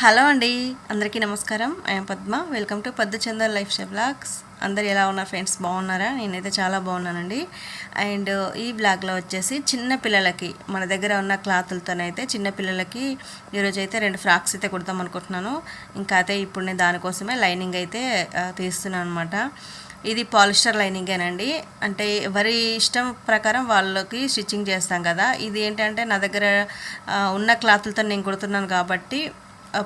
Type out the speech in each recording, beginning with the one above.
Hello అండి అందరికీ నమస్కారం. ఐఎమ్ పద్మ. వెల్కమ్ టు పద్దు చందర్ లైఫ్ స్టైల్ బ్లాగ్స్. అందరు ఎలా ఉన్నారు ఫ్రెండ్స్? బాగున్నారా? నేనైతే చాలా బాగున్నానండి. అండ్ ఈ బ్లాగ్లో వచ్చేసి చిన్న పిల్లలకి మన దగ్గర ఉన్న క్లాతులతోనైతే చిన్న పిల్లలకి ఈరోజు అయితే రెండు ఫ్రాక్స్ అయితే కుడతాం అనుకుంటున్నాను. ఇంకా అయితే ఇప్పుడు నేను దానికోసమే లైనింగ్ అయితే తీస్తున్నాను అనమాట ఇది పాలిస్టర్ లైనింగేనండి. అంటే ఎవరి ఇష్టం ప్రకారం వాళ్ళకి స్టిచ్చింగ్ చేస్తాం కదా. ఇది ఏంటంటే నా దగ్గర ఉన్న క్లాతులతో నేను కుడుతున్నాను కాబట్టి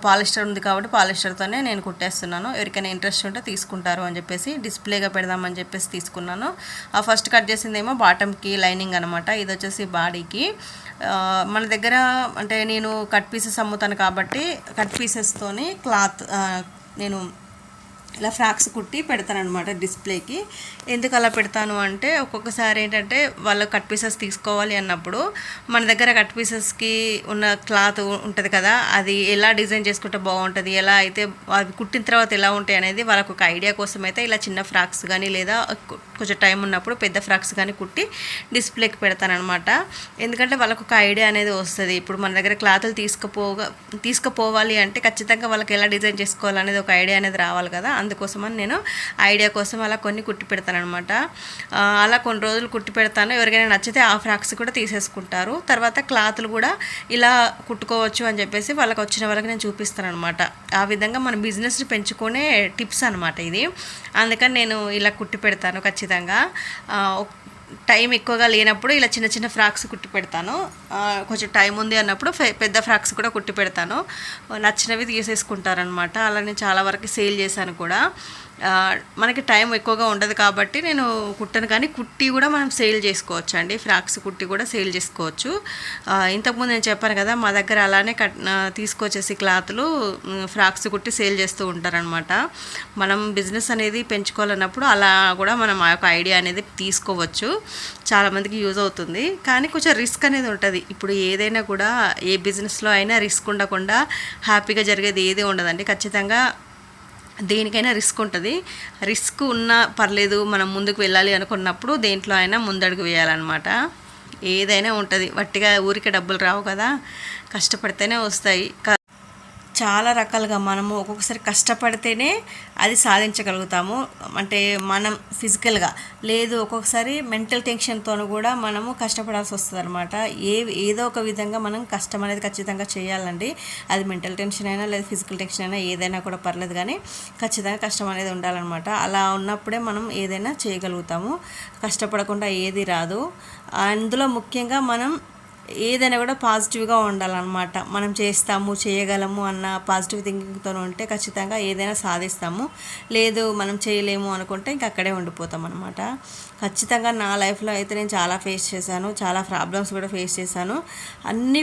పాలిస్టర్ ఉంది కాబట్టి పాలిస్టర్తోనే నేను కుట్టేస్తున్నాను. ఎవరికైనా ఇంట్రెస్ట్ ఉంటే తీసుకుంటారు అని చెప్పేసి డిస్ప్లేగా పెడదామని చెప్పేసి తీసుకున్నాను. ఆ ఫస్ట్ కట్ చేసిందేమో బాటమ్కి లైనింగ్ అనమాట ఇది వచ్చేసి బాడీకి. మన దగ్గర అంటే నేను కట్ పీసెస్ అమ్ముతాను కాబట్టి కట్ పీసెస్తోని క్లాత్ నేను ఇలా ఫ్రాక్స్ కుట్టి పెడతాను అనమాట డిస్ప్లేకి. ఎందుకు అలా పెడతాను అంటే ఒక్కొక్కసారి ఏంటంటే వాళ్ళు కట్ పీసెస్ తీసుకోవాలి అన్నప్పుడు మన దగ్గర కట్ పీసెస్కి ఉన్న క్లాత్ ఉంటుంది కదా అది ఎలా డిజైన్ చేసుకుంటే బాగుంటుంది ఎలా అయితే అవి కుట్టిన తర్వాత ఎలా ఉంటాయి అనేది వాళ్ళకు ఒక ఐడియా కోసం అయితే ఇలా చిన్న ఫ్రాక్స్ కానీ లేదా కొంచెం టైం ఉన్నప్పుడు పెద్ద ఫ్రాక్స్ కానీ కుట్టి డిస్ప్లేకి పెడతానమాట ఎందుకంటే వాళ్ళకు ఒక ఐడియా అనేది వస్తుంది. ఇప్పుడు మన దగ్గర క్లాతులు తీసుకుపోగా తీసుకుపోవాలి అంటే ఖచ్చితంగా వాళ్ళకి ఎలా డిజైన్ చేసుకోవాలనేది ఒక ఐడియా అనేది రావాలి కదా అందుకోసమని నేను ఐడియా కోసం అలా కొన్ని కుట్టి పెడతానమాట అలా కొన్ని రోజులు కుట్టి పెడతాను. ఎవరికైనా నచ్చితే ఆ ఫ్రాక్స్ కూడా తీసేసుకుంటారు. తర్వాత క్లాత్లు కూడా ఇలా కుట్టుకోవచ్చు అని చెప్పేసి వాళ్ళకి వచ్చిన వాళ్ళకి నేను చూపిస్తాను అనమాట ఆ విధంగా మన బిజినెస్ని పెంచుకునే టిప్స్ అనమాట ఇది. అందుకని నేను ఇలా కుట్టి పెడతాను ఖచ్చితంగా. టైం ఎక్కువగా లేనప్పుడు ఇలా చిన్న చిన్న ఫ్రాక్స్ కుట్టి పెడతాను. కొంచెం టైం ఉంది అన్నప్పుడు పెద్ద ఫ్రాక్స్ కూడా కుట్టి పెడతాను. నచ్చినవి తీసేసుకుంటారనమాట అలా నేను చాలా వరకు సేల్ చేశాను కూడా. మనకి టైం ఎక్కువగా ఉండదు కాబట్టి నేను కుట్టను. కానీ కుట్టి కూడా మనం సేల్ చేసుకోవచ్చు అండి. ఫ్రాక్స్ కుట్టి కూడా సేల్ చేసుకోవచ్చు. ఇంతకుముందు నేను చెప్పాను కదా మా దగ్గర అలానే కట్ తీసుకొచ్చేసి క్లాత్లు ఫ్రాక్స్ కుట్టి సేల్ చేస్తూ ఉంటారనమాట మనం బిజినెస్ అనేది పెంచుకోవాలన్నప్పుడు అలా కూడా మనం ఆ యొక్క ఐడియా అనేది తీసుకోవచ్చు. చాలామందికి యూజ్ అవుతుంది. కానీ కొంచెం రిస్క్ అనేది ఉంటుంది. ఇప్పుడు ఏదైనా కూడా ఏ బిజినెస్లో అయినా రిస్క్ ఉండకుండా హ్యాపీగా జరిగేది ఏది ఉండదండి. ఖచ్చితంగా దేనికైనా రిస్క్ ఉంటుంది. రిస్క్ ఉన్నా పర్లేదు మనం ముందుకు వెళ్ళాలి అనుకున్నప్పుడు దేంట్లో అయినా ముందడుగు వేయాలన్నమాట. ఏదైనా ఉంటుంది. వట్టిగా ఊరికే డబ్బులు రావు కదా. కష్టపడితేనే వస్తాయి. చాలా రకాలుగా మనము ఒక్కొక్కసారి కష్టపడితేనే అది సాధించగలుగుతాము. అంటే మనం ఫిజికల్గా లేదు ఒక్కొక్కసారి మెంటల్ టెన్షన్తో కూడా మనము కష్టపడాల్సి వస్తుంది అనమాట ఏ ఏదో ఒక విధంగా మనం కష్టం అనేది ఖచ్చితంగా చేయాలండి. అది మెంటల్ టెన్షన్ అయినా లేదా ఫిజికల్ టెన్షన్ అయినా ఏదైనా కూడా పర్లేదు కానీ ఖచ్చితంగా కష్టం అనేది ఉండాలన్నమాట. అలా ఉన్నప్పుడే మనం ఏదైనా చేయగలుగుతాము. కష్టపడకుండా ఏది రాదు. అందులో ముఖ్యంగా మనం ఏదైనా కూడా పాజిటివ్గా ఉండాలన్నమాట. మనం చేస్తాము చేయగలము అన్న పాజిటివ్ థింకింగ్తో ఉంటే ఖచ్చితంగా ఏదైనా సాధిస్తాము. లేదు మనం చేయలేము అనుకుంటే ఇంక అక్కడే ఉండిపోతాం అనమాట ఖచ్చితంగా నా లైఫ్లో అయితే నేను చాలా ఫేస్ చేశాను. చాలా ప్రాబ్లమ్స్ కూడా ఫేస్ చేశాను. అన్ని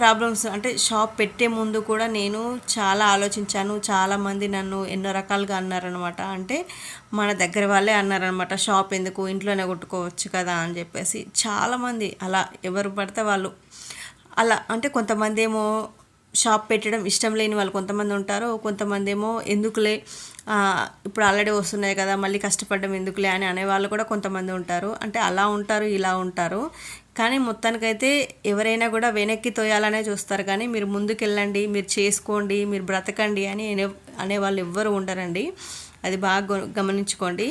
ప్రాబ్లమ్స్ అంటే షాప్ పెట్టే ముందు కూడా నేను చాలా ఆలోచించాను. చాలామంది నన్ను ఎన్నో రకాలుగా అన్నారనమాట అంటే మన దగ్గర వాళ్ళే అన్నారనమాట షాప్ ఎందుకు? ఇంట్లోనే కొట్టుకోవచ్చు కదా అని చెప్పేసి. చాలామంది అలా ఎవరు పడితే వాళ్ళు అలా అంటే కొంతమంది ఏమో షాప్ పెట్టడం ఇష్టం లేని వాళ్ళు కొంతమంది ఉంటారు. కొంతమంది ఏమో ఎందుకులే ఇప్పుడు ఆల్రెడీ వస్తున్నాయి కదా మళ్ళీ కష్టపడడం ఎందుకులే అని అనేవాళ్ళు కూడా కొంతమంది ఉంటారు. అంటే అలా ఉంటారు ఇలా ఉంటారు. కానీ మొత్తానికైతే ఎవరైనా కూడా వెనక్కి తోయాలనే చూస్తారు. కానీ మీరు ముందుకెళ్ళండి మీరు చేసుకోండి మీరు బ్రతకండి అని అనే అనేవాళ్ళు ఎవ్వరు ఉండరండి. అది బాగా గమనించుకోండి.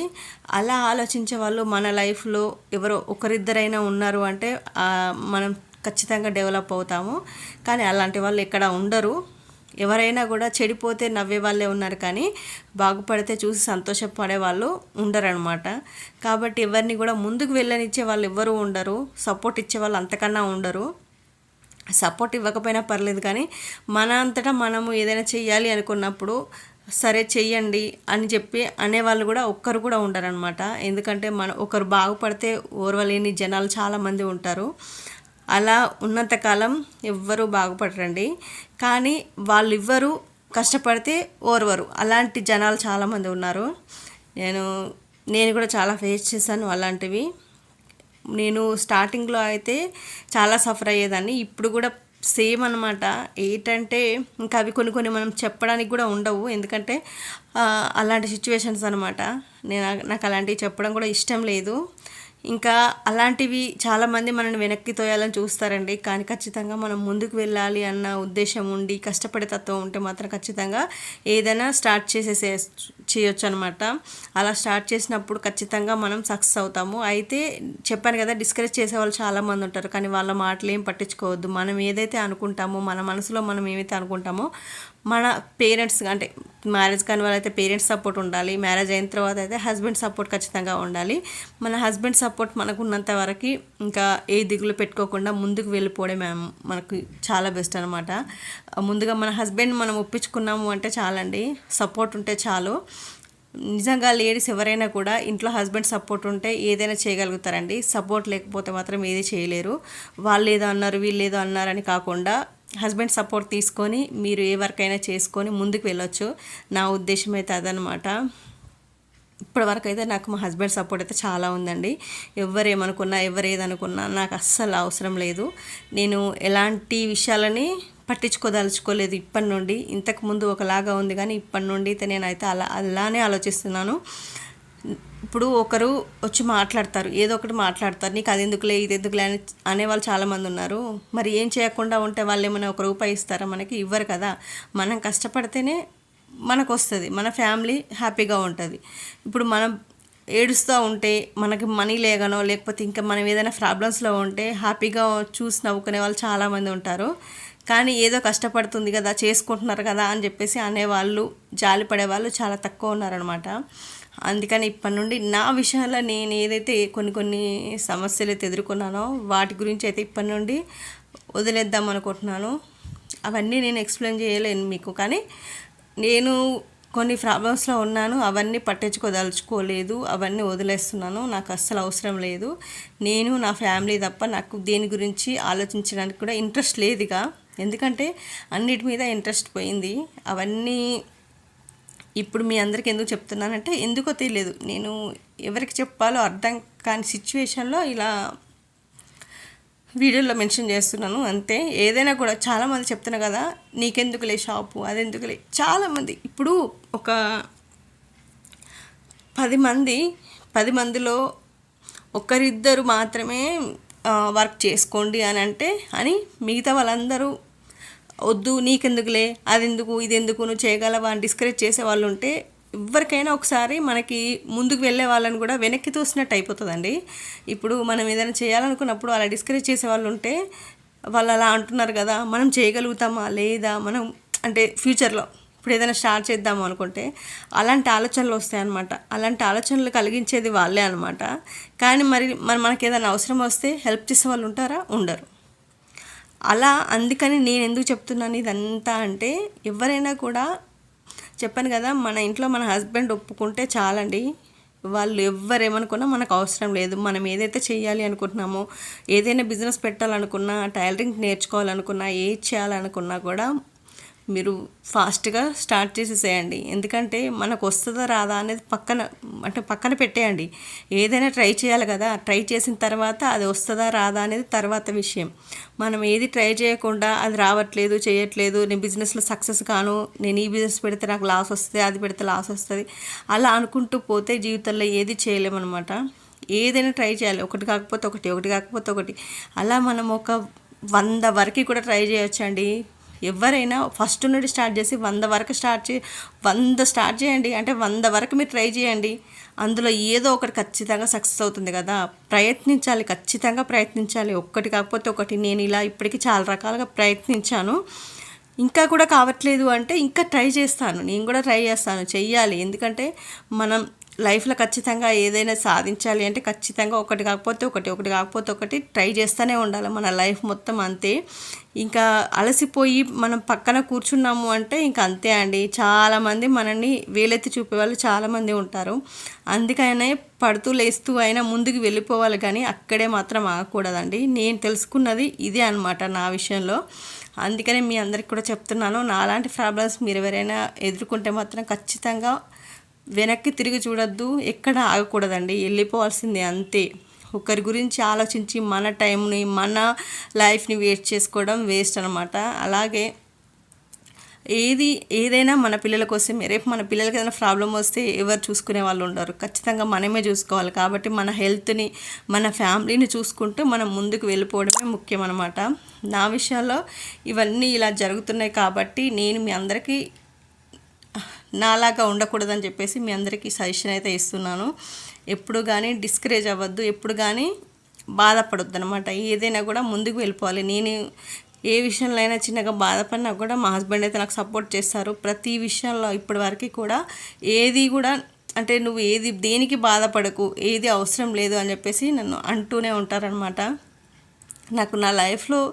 అలా ఆలోచించే వాళ్ళు మన లైఫ్లో ఎవరో ఒకరిద్దరైనా ఉన్నారు అంటే మనం ఖచ్చితంగా డెవలప్ అవుతాము. కానీ అలాంటి వాళ్ళు ఇక్కడ ఉండరు. ఎవరైనా కూడా చెడిపోతే నవ్వే వాళ్ళే ఉన్నారు కానీ బాగుపడితే చూసి సంతోషపడే వాళ్ళు ఉండరనమాట కాబట్టి ఎవరిని కూడా ముందుకు వెళ్ళనిచ్చే వాళ్ళు ఎవ్వరూ ఉండరు. సపోర్ట్ ఇచ్చే వాళ్ళు అంతకన్నా ఉండరు. సపోర్ట్ ఇవ్వకపోయినా పర్లేదు కానీ మన అంతటా మనము ఏదైనా చెయ్యాలి అనుకున్నప్పుడు సరే చెయ్యండి అని చెప్పి అనేవాళ్ళు కూడా ఒక్కరు కూడా ఉండరనమాట ఎందుకంటే మన ఒకరు బాగుపడితే ఓర్వలేని జనాలు చాలామంది ఉంటారు. అలా ఉన్నంతకాలం ఎవ్వరూ బాగుపడరండి. కానీ వాళ్ళు ఇవ్వరు కష్టపడితే ఓర్వరు. అలాంటి జనాలు చాలామంది ఉన్నారు. నేను నేను కూడా చాలా ఫేస్ చేశాను అలాంటివి. నేను స్టార్టింగ్లో అయితే చాలా సఫర్ అయ్యేదాన్ని. ఇప్పుడు కూడా సేమ్ అనమాట ఏంటంటే ఇంకా అవి కొన్ని కొన్ని మనం చెప్పడానికి కూడా ఉండవు. ఎందుకంటే అలాంటి సిచ్యువేషన్స్ అనమాట నేను నాకు అలాంటివి చెప్పడం కూడా ఇష్టం లేదు. ఇంకా అలాంటివి చాలామంది మనల్ని వెనక్కి తోయాలని చూస్తారండి. కానీ ఖచ్చితంగా మనం ముందుకు వెళ్ళాలి అన్న ఉద్దేశం ఉండి కష్టపడే తత్వం ఉంటే మాత్రం ఖచ్చితంగా ఏదైనా స్టార్ట్ చేసేసే చేయొచ్చు అనమాట అలా స్టార్ట్ చేసినప్పుడు ఖచ్చితంగా మనం సక్సెస్ అవుతాము. అయితే చెప్పాను కదా డిస్కరేజ్ చేసే వాళ్ళు చాలామంది ఉంటారు. కానీ వాళ్ళ మాటలు ఏం పట్టించుకోవద్దు. మనం ఏదైతే అనుకుంటామో మన మనసులో మనం ఏమైతే అనుకుంటామో మన పేరెంట్స్ అంటే మ్యారేజ్ కాని వాళ్ళైతే పేరెంట్స్ సపోర్ట్ ఉండాలి. మ్యారేజ్ అయిన తర్వాత అయితే హస్బెండ్ సపోర్ట్ ఖచ్చితంగా ఉండాలి. మన హస్బెండ్ సపోర్ట్ మనకు ఉన్నంత వరకు ఇంకా ఏ దిగులు పెట్టుకోకుండా ముందుకు వెళ్ళిపోవడం మనకు చాలా బెస్ట్ అనమాట ముందుగా మన హస్బెండ్ మనం ఒప్పించుకున్నాము అంటే చాలండి. సపోర్ట్ ఉంటే చాలు. నిజంగా లేడీస్ ఎవరైనా కూడా ఇంట్లో హస్బెండ్ సపోర్ట్ ఉంటే ఏదైనా చేయగలుగుతారండి. సపోర్ట్ లేకపోతే మాత్రం ఏది చేయలేరు. వాళ్ళు ఏదో అన్నారు వీళ్ళు ఏదో అన్నారని కాకుండా హస్బెండ్ సపోర్ట్ తీసుకొని మీరు ఏ వర్క్ అయినా చేసుకొని ముందుకు వెళ్ళొచ్చు. నా ఉద్దేశం అయితే అదనమాట ఇప్పటివరకు అయితే నాకు మా హస్బెండ్ సపోర్ట్ అయితే చాలా ఉందండి. ఎవరు ఏమనుకున్నా ఎవరు ఏదనుకున్నా నాకు అస్సలు అవసరం లేదు. నేను ఎలాంటి విషయాలని పట్టించుకోదలుచుకోలేదు ఇప్పటి నుండి. ఇంతకుముందు ఒకలాగా ఉంది కానీ ఇప్పటి నుండి అయితే నేనైతే అలా అలానే ఆలోచిస్తున్నాను. ఇప్పుడు ఒకరు వచ్చి మాట్లాడతారు ఏదో ఒకటి మాట్లాడతారు నీకు అది ఎందుకులే ఇది ఎందుకులే అని అనేవాళ్ళు చాలామంది ఉన్నారు. మరి ఏం చేయకుండా ఉంటే వాళ్ళు ఏమైనా ఒక రూపాయి ఇస్తారా? మనకి ఇవ్వరు కదా. మనం కష్టపడితేనే మనకు వస్తుంది మన ఫ్యామిలీ హ్యాపీగా ఉంటుంది. ఇప్పుడు మనం ఏడుస్తూ ఉంటే మనకి మనీ లేగనో లేకపోతే ఇంకా మనం ఏదైనా ప్రాబ్లమ్స్లో ఉంటే హ్యాపీగా చూసి నవ్వుకునే వాళ్ళు చాలామంది ఉంటారు. కానీ ఏదో కష్టపడుతుంది కదా చేసుకుంటున్నారు కదా అని చెప్పేసి అనేవాళ్ళు జాలి పడేవాళ్ళు చాలా తక్కువ ఉన్నారనమాట అందుకని ఇప్పటి నుండి నా విషయంలో నేను ఏదైతే కొన్ని కొన్ని సమస్యలు అయితే ఎదుర్కొన్నానో వాటి గురించి అయితే ఇప్పటి నుండి వదిలేద్దాం అనుకుంటున్నాను. అవన్నీ నేను ఎక్స్ప్లెయిన్ చేయలేను మీకు కానీ నేను కొన్ని ప్రాబ్లమ్స్లో ఉన్నాను అవన్నీ పట్టించుకోదలుచుకోలేదు అవన్నీ వదిలేస్తున్నాను. నాకు అస్సలు అవసరం లేదు. నేను నా ఫ్యామిలీ తప్ప నాకు దేని గురించి ఆలోచించడానికి కూడా ఇంట్రెస్ట్ లేదుగా ఎందుకంటే అన్నిటి మీద ఇంట్రెస్ట్ పోయింది. అవన్నీ ఇప్పుడు మీ అందరికి ఎందుకు చెప్తున్నానంటే ఎందుకో తెలియదు నేను ఎవరికి చెప్పాలో అర్థం కాని సిచ్యువేషన్లో ఇలా వీడియోలో మెన్షన్ చేస్తున్నాను. అంతే. ఏదైనా కూడా చాలామంది చెప్తున్నా కదా నీకెందుకులే షాపు? అదెందుకులే? చాలామంది. ఇప్పుడు ఒక పది మంది పది మందిలో ఒకరిద్దరు మాత్రమే వర్క్ చేసుకోండి అని అంటే అని మిగతా వాళ్ళందరూ వద్దు నీకెందుకులే అది ఎందుకు ఇది ఎందుకు నువ్వు చేయగలవా అని డిస్కరేజ్ చేసే వాళ్ళు ఉంటే ఎవరికైనా ఒకసారి మనకి ముందుకు వెళ్ళే వాళ్ళని కూడా వెనక్కి తోసినట్టు అయిపోతుందండి. ఇప్పుడు మనం ఏదైనా చేయాలనుకున్నప్పుడు అలా డిస్కరేజ్ చేసే వాళ్ళు ఉంటే వాళ్ళు అలా అంటున్నారు కదా మనం చేయగలుగుతామా లేదా మనం అంటే ఫ్యూచర్లో ఇప్పుడు ఏదైనా స్టార్ట్ చేద్దాము అనుకుంటే అలాంటి ఆలోచనలు వస్తాయన్నమాట. అలాంటి ఆలోచనలు కలిగించేది వాళ్ళే అనమాట కానీ మరి మరి మనకి ఏదైనా అవసరం వస్తే హెల్ప్ చేసే వాళ్ళు ఉంటారా? ఉండరు. అలా అందుకని నేను ఎందుకు చెప్తున్నాను ఇదంతా అంటే ఎవరైనా కూడా చెప్పాను కదా మన ఇంట్లో మన హస్బెండ్ ఒప్పుకుంటే చాలండి. వాళ్ళు ఎవరేమనుకున్నా మనకు అవసరం లేదు. మనం ఏదైతే చేయాలి అనుకుంటున్నామో ఏదైనా బిజినెస్ పెట్టాలనుకున్నా టైలరింగ్ నేర్చుకోవాలనుకున్నా ఏది చేయాలనుకున్నా కూడా మీరు ఫాస్ట్గా స్టార్ట్ చేసేసేయండి. ఎందుకంటే మనకు వస్తుందా రాదా అనేది పక్కన అంటే పక్కన పెట్టేయండి. ఏదైనా ట్రై చేయాలి కదా ట్రై చేసిన తర్వాత అది వస్తుందా రాదా అనేది తర్వాత విషయం. మనం ఏది ట్రై చేయకుండా అది రావట్లేదు చేయట్లేదు నేను బిజినెస్లో సక్సెస్ కాను నేను ఈ బిజినెస్ పెడితే నాకు లాస్ వస్తుంది అది పెడితే లాస్ వస్తుంది అలా అనుకుంటూ పోతే జీవితంలో ఏది చేయలేమన్నమాట. ఏదైనా ట్రై చేయాలి. ఒకటి కాకపోతే ఒకటి ఒకటి కాకపోతే ఒకటి. అలా మనం ఒక వంద వరకు కూడా ట్రై చేయొచ్చండి. ఎవరైనా ఫస్ట్ నుండి స్టార్ట్ చేసి వంద వరకు స్టార్ట్ చే వంద స్టార్ట్ చేయండి. అంటే వంద వరకు మీరు ట్రై చేయండి. అందులో ఏదో ఒకటి ఖచ్చితంగా సక్సెస్ అవుతుంది కదా. ప్రయత్నించాలి ఖచ్చితంగా ప్రయత్నించాలి. ఒక్కటి కాకపోతే ఒకటి. నేను ఇలా ఇప్పటికీ చాలా రకాలుగా ప్రయత్నించాను. ఇంకా కూడా కావట్లేదు అంటే ఇంకా ట్రై చేస్తాను. నేను కూడా ట్రై చేస్తాను. చెయ్యాలి. ఎందుకంటే మనం లైఫ్లో ఖచ్చితంగా ఏదైనా సాధించాలి అంటే ఖచ్చితంగా ఒకటి కాకపోతే ఒకటి ఒకటి కాకపోతే ఒకటి ట్రై చేస్తూనే ఉండాలి మన లైఫ్ మొత్తం అంతే. ఇంకా అలసిపోయి మనం పక్కన కూర్చున్నాము అంటే ఇంకా అంతే అండి. చాలామంది మనల్ని వేలెత్తి చూపే వాళ్ళు చాలామంది ఉంటారు. అందుకనే పడుతూ లేస్తూ అయినా ముందుకు వెళ్ళిపోవాలి కానీ అక్కడే మాత్రం ఆగకూడదండి. నేను తెలుసుకున్నది ఇదే అనమాట నా విషయంలో. అందుకనే మీ అందరికి కూడా చెప్తున్నాను. నాలాంటి ప్రాబ్లమ్స్ మీరు ఎవరైనా ఎదుర్కొంటే మాత్రం ఖచ్చితంగా వెనక్కి తిరిగి చూడొద్దు ఎక్కడ ఆగకూడదండి వెళ్ళిపోవాల్సిందే అంతే. ఒకరి గురించి ఆలోచించి మన టైంని మన లైఫ్ని వేస్ట్ చేసుకోవడం వేస్ట్ అనమాట అలాగే ఏది ఏదైనా మన పిల్లల కోసమే రేపు మన పిల్లలకి ఏదైనా ప్రాబ్లం వస్తే ఎవరు చూసుకునే వాళ్ళు ఉండరు. ఖచ్చితంగా మనమే చూసుకోవాలి కాబట్టి మన హెల్త్ని మన ఫ్యామిలీని చూసుకుంటూ మనం ముందుకు వెళ్ళిపోవడమే ముఖ్యం అనమాట నా విషయంలో ఇవన్నీ ఇలా జరుగుతున్నాయి కాబట్టి నేను మీ అందరికీ నాలాగా ఉండకూడదని చెప్పేసి మీ అందరికీ సజెషన్ అయితే ఇస్తున్నాను. ఎప్పుడు కానీ డిస్కరేజ్ అవ్వద్దు ఎప్పుడు కానీ బాధపడొద్దు అనమాట ఏదైనా కూడా ముందుకు వెళ్ళిపోవాలి. నేను ఏ విషయంలో అయినా చిన్నగా బాధపడినా కూడా మా హస్బెండ్ అయితే నాకు సపోర్ట్ చేస్తారు. ప్రతి విషయంలో ఇప్పటి వరకు కూడా ఏది కూడా అంటే నువ్వు ఏది దేనికి బాధపడకు ఏది అవసరం లేదు అని చెప్పేసి నన్ను అంటూనే ఉంటారనమాట నాకు నా లైఫ్లో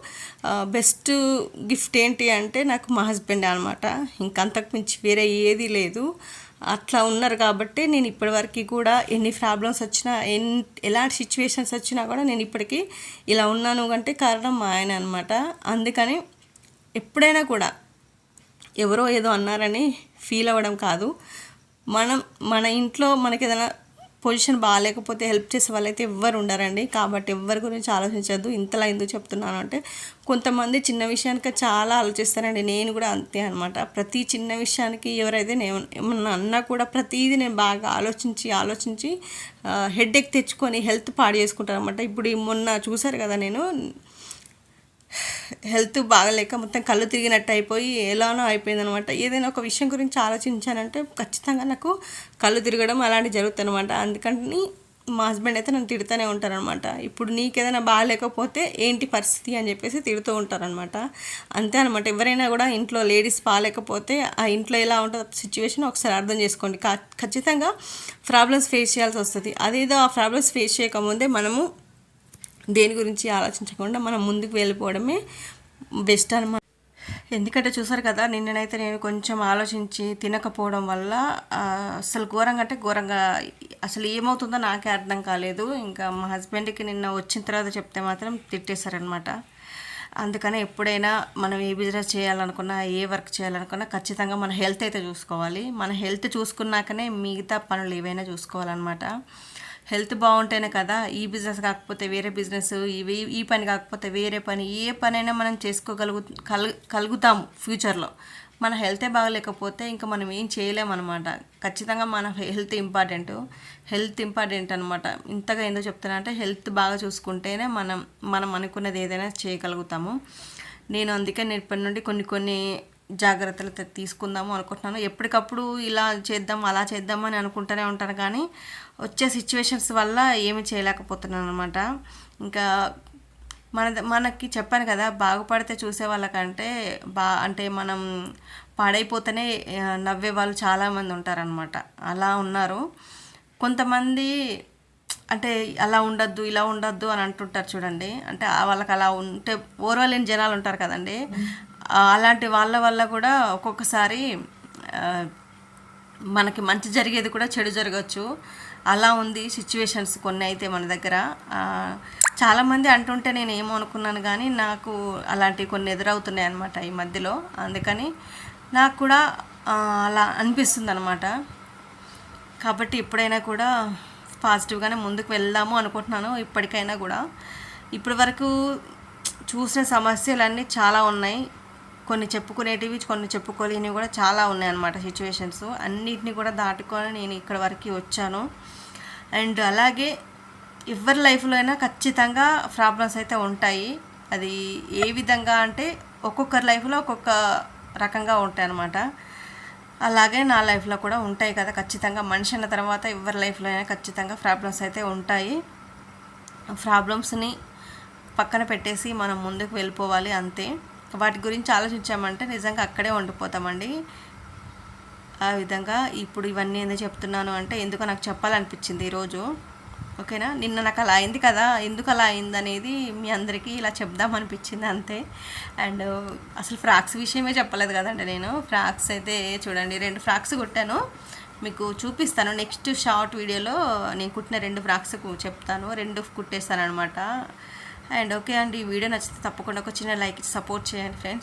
బెస్ట్ గిఫ్ట్ ఏంటి అంటే నాకు మా హస్బెండ్ అనమాట ఇంకంతకు మించి వేరే ఏది లేదు. అట్లా ఉన్నారు కాబట్టి నేను ఇప్పటివరకు కూడా ఎన్ని ప్రాబ్లమ్స్ వచ్చినా ఎన్ ఎలాంటి సిచ్యువేషన్స్ వచ్చినా కూడా నేను ఇప్పటికీ ఇలా ఉన్నాను అంటే కారణం మా ఆయన అనమాట అందుకని ఎప్పుడైనా కూడా ఎవరో ఏదో అన్నారని ఫీల్ అవ్వడం కాదు. మనం మన ఇంట్లో మనకి ఏదైనా పొజిషన్ బాగాలేకపోతే హెల్ప్ చేసే వాళ్ళైతే ఎవ్వరు ఉండరండి. కాబట్టి ఎవ్వరి గురించి ఆలోచించద్దు. ఇంతలా ఎందుకు చెప్తున్నాను అంటే కొంతమంది చిన్న విషయానికి చాలా ఆలోచిస్తారండి. నేను కూడా అంతే అనమాట ప్రతి చిన్న విషయానికి ఎవరైతే నేను ఏమన్నా అన్నా కూడా ప్రతిదీ నేను బాగా ఆలోచించి ఆలోచించి హెడ్ ఎక్ తెచ్చుకొని హెల్త్ పాడు చేసుకుంటాను అనమాట ఇప్పుడు మొన్న చూసారు కదా నేను హెల్త్ బాగలేక మొత్తం కళ్ళు తిరిగినట్టు అయిపోయి ఎలానో అయిపోయిందనమాట. ఏదైనా ఒక విషయం గురించి ఆలోచించానంటే ఖచ్చితంగా నాకు కళ్ళు తిరగడం అలాంటివి జరుగుతుంది అనమాట అందుకని మా హస్బెండ్ అయితే నన్ను తిడుతూనే ఉంటారనమాట ఇప్పుడు నీకేదైనా బాగాలేకపోతే ఏంటి పరిస్థితి అని చెప్పేసి తిడుతూ ఉంటారనమాట అంతే అనమాట ఎవరైనా కూడా ఇంట్లో లేడీస్ బాగాలేకపోతే ఆ ఇంట్లో ఎలా ఉంటుందో సిచ్యువేషన్ ఒకసారి అర్థం చేసుకోండి. ఖచ్చితంగా ప్రాబ్లమ్స్ ఫేస్ చేయాల్సి వస్తుంది. అదేదో ఆ ప్రాబ్లమ్స్ ఫేస్ చేయకముందే మనము దేని గురించి ఆలోచించకుండా మనం ముందుకు వెళ్ళిపోవడమే బెస్ట్ అనమాట ఎందుకంటే చూసారు కదా నిన్ననైతే నేను కొంచెం ఆలోచించి తినకపోవడం వల్ల అసలు ఘోరంగా అంటే ఘోరంగా అసలు ఏమవుతుందో నాకే అర్థం కాలేదు. ఇంకా మా హస్బెండ్కి నిన్న వచ్చిన తర్వాత చెప్తే మాత్రం తిట్టేశారనమాట అందుకని ఎప్పుడైనా మనం ఏ బిజినెస్ చేయాలనుకున్నా ఏ వర్క్ చేయాలనుకున్నా ఖచ్చితంగా మన హెల్త్ అయితే చూసుకోవాలి. మన హెల్త్ చూసుకున్నాకనే మిగతా పనులు ఏవైనా చూసుకోవాలన్నమాట. హెల్త్ బాగుంటేనే కదా ఈ బిజినెస్ కాకపోతే వేరే బిజినెస్ ఇవి ఈ పని కాకపోతే వేరే పని ఏ పనైనా మనం చేసుకోగలుగు కల్ కలుగుతాము ఫ్యూచర్లో. మన హెల్తే బాగలేకపోతే ఇంకా మనం ఏం చేయలేమన్నమాట ఖచ్చితంగా మన హెల్త్ ఇంపార్టెంట్. హెల్త్ ఇంపార్టెంట్ అనమాట. ఇంతగా ఎందుకు చెప్తున్నా అంటే హెల్త్ బాగా చూసుకుంటేనే మనం మనం అనుకున్నది ఏదైనా చేయగలుగుతాము. నేను అందుకే నేను ఇప్పటి నుండి కొన్ని కొన్ని జాగ్రత్తలు తీసుకుందాము అనుకుంటున్నాను. ఎప్పటికప్పుడు ఇలా చేద్దాం అలా చేద్దాం అని అనుకుంటూనే ఉంటాను. కానీ వచ్చే సిచ్యువేషన్స్ వల్ల ఏమి చేయలేకపోతున్నాను అనమాట ఇంకా మన మనకి చెప్పాను కదా బాగుపడితే చూసే వాళ్ళకంటే బా అంటే మనం పాడైపోతేనే నవ్వే వాళ్ళు చాలామంది ఉంటారనమాట అలా ఉన్నారు. కొంతమంది అంటే అలా ఉండద్దు ఇలా ఉండద్దు అని అంటుంటారు చూడండి. అంటే వాళ్ళకి అలా ఉంటే ఓర్వలేని జనాలు ఉంటారు కదండి. అలాంటి వాళ్ళ వల్ల కూడా ఒక్కొక్కసారి మనకి మంచి జరిగేది కూడా చెడు జరగచ్చు. అలా ఉంది సిచ్యువేషన్స్ కొన్ని అయితే మన దగ్గర. చాలామంది అంటుంటే నేను ఏమో అనుకున్నాను కానీ నాకు అలాంటివి కొన్ని ఎదురవుతున్నాయి అనమాట ఈ మధ్యలో. అందుకని నాకు కూడా అలా అనిపిస్తుంది అనమాట కాబట్టి ఎప్పుడైనా కూడా పాజిటివ్గానే ముందుకు వెళ్దాము అనుకుంటున్నాను ఇప్పటికైనా కూడా. ఇప్పటి వరకు చూసిన సమస్యలన్నీ చాలా ఉన్నాయి. కొన్ని చెప్పుకునేటివి కొన్ని చెప్పుకోలేనివి కూడా చాలా ఉన్నాయన్నమాట సిచ్యువేషన్స్ అన్నిటిని కూడా దాటుకొని నేను ఇక్కడ వరకు వచ్చాను. అండ్ అలాగే ఎవరి లైఫ్లో అయినా ఖచ్చితంగా ప్రాబ్లమ్స్ అయితే ఉంటాయి. అది ఏ విధంగా అంటే ఒక్కొక్కరి లైఫ్లో ఒక్కొక్క రకంగా ఉంటాయి అన్నమాట అలాగే నా లైఫ్లో కూడా ఉంటాయి కదా ఖచ్చితంగా. మనిషి అయిన తర్వాత ఎవరి లైఫ్లో అయినా ఖచ్చితంగా ప్రాబ్లమ్స్ అయితే ఉంటాయి. ప్రాబ్లమ్స్ని పక్కన పెట్టేసి మనం ముందుకు వెళ్ళిపోవాలి అంతే. వాటి గురించి ఆలోచించామంటే నిజంగా అక్కడే ఉండిపోతామండి. ఆ విధంగా ఇప్పుడు ఇవన్నీ ఎందుకు చెప్తున్నాను అంటే ఎందుకో నాకు చెప్పాలనిపించింది ఈరోజు. ఓకేనా? నిన్న నాకు అలా అయింది కదా ఎందుకు అలా అయింది అనేది మీ అందరికీ ఇలా చెప్దామనిపించింది అంతే. అండ్ అసలు ఫ్రాక్స్ విషయమే చెప్పలేదు కదండి నేను. ఫ్రాక్స్ అయితే చూడండి రెండు ఫ్రాక్స్ కుట్టాను. మీకు చూపిస్తాను. నెక్స్ట్ షార్ట్ వీడియోలో నేను కుట్టిన రెండు ఫ్రాక్స్ చెప్తాను. రెండు కుట్టేస్తాను అనమాట అండ్ ఓకే అండి ఈ వీడియో నచ్చితే తప్పకుండా ఒక చిన్న లైక్ సపోర్ట్ చేయండి ఫ్రెండ్స్